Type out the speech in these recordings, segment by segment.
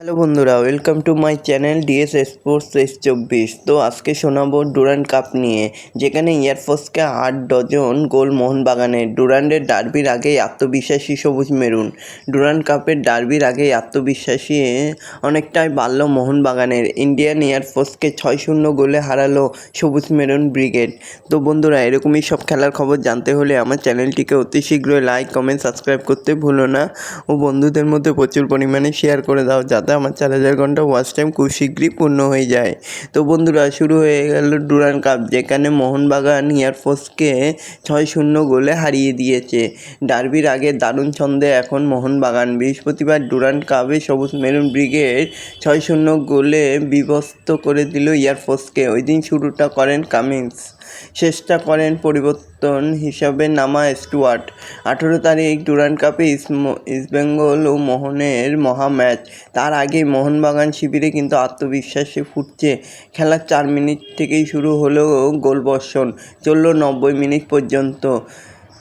Hello বন্ধুরা, welcome to my channel DS sports S চব্বিশ। তো আজকে শোনাবো ডুরান্ড কাপ নিয়ে, যেখানে এয়ারফোর্সকে আট ডজন গোল মোহনবাগানের ডুরান্ডের ডার্বির আগেই আত্মবিশ্বাসী সবুজ মেরুন। ডুরান্ড কাপের ডার্বির আগেই আত্মবিশ্বাসী অনেকটাই বাড়ল মোহনবাগানের। ইন্ডিয়ান এয়ারফোর্সকে ছয় শূন্য গোলে হারালো সবুজ মেরুন ব্রিগেড। তো বন্ধুরা, এরকমই সব খেলার খবর জানতে হলে আমার চ্যানেলটিকে অতি শীঘ্রই লাইক, কমেন্ট, সাবস্ক্রাইব করতে ভুলো না। ও বন্ধুদের মধ্যে প্রচুর পরিমাণে শেয়ার করে দাও, যাতে আমার চার হাজার ঘণ্টা ওয়াচ টাইম খুব শীঘ্রই পূর্ণ হয়ে যায়। তো বন্ধুরা, শুরু হয়ে গেল ডুরান কাপ, যেখানে মোহনবাগান এয়ারফোর্সকে ছয় শূন্য গোলে হারিয়ে দিয়েছে। ডার্বির আগে দারুণ ছন্দে এখন মোহনবাগান। বৃহস্পতিবার ডুরান কাপে সবুজ মেরুন ব্রিগেড ছয় শূন্য গোলে বিভস্ত করে দিল এয়ারফোর্সকে ওই দিন শুরুটা করেন কামিন্স, শেষটা করেন পরিবর্তন হিসাবে নামা স্টুয়ার্ট। আঠেরো তারিখ ডুরান্ড কাপে ইস্টবেঙ্গল ও মোহনের মহা ম্যাচ। তার আগে মোহনবাগান শিবিরে কিন্তু আত্মবিশ্বাসে ফুটছে। খেলার চার মিনিট থেকেই শুরু হলো গোলবর্ষণ। চলল নব্বই মিনিট পর্যন্ত।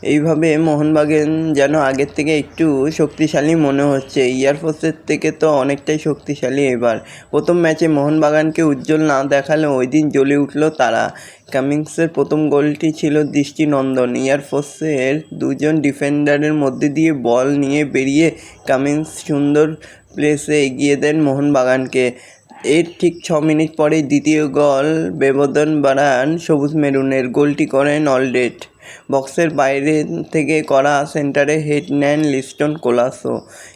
এইভাবে মোহনবাগান যেন আগের থেকে একটু শক্তিশালী মনে হচ্ছে। এয়ারফোর্সের থেকে তো অনেকটাই শক্তিশালী এবার। প্রথম ম্যাচে মোহনবাগানকে উজ্জ্বল না দেখালে ওই দিন জ্বলে উঠল তারা। কামিংসের প্রথম গোলটি ছিল দৃষ্টিনন্দন। এয়ারফোর্সের দুজন ডিফেন্ডারের মধ্যে দিয়ে বল নিয়ে বেরিয়ে কামিংস সুন্দর প্লেসে এগিয়ে দেন মোহনবাগানকে। এর ঠিক ছ মিনিট পরেই দ্বিতীয় গোল ব্যবধান বাড়ান সবুজ মেরুনের। গোলটি করেন অলডেট বক্সের বাইরে থেকে করা সেন্টারে হেড নেন লিস্টন কোলাসো।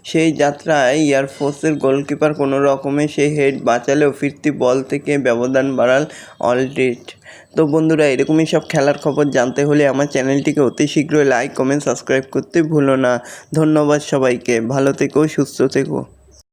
সেই যাত্রায় এয়ারফোর্সের গোলকিপার কোনো রকমে সেই হেড বাঁচালেও ফিরতি বল থেকে ব্যবধান বাড়াল অলডেট তো বন্ধুরা, এরকমই সব খেলার খবর জানতে হলে আমার চ্যানেলটিকে অতি শীঘ্রই লাইক, কমেন্ট, সাবস্ক্রাইব করতে ভুলো না। ধন্যবাদ সবাইকে। ভালো থেকো, সুস্থ থেকো।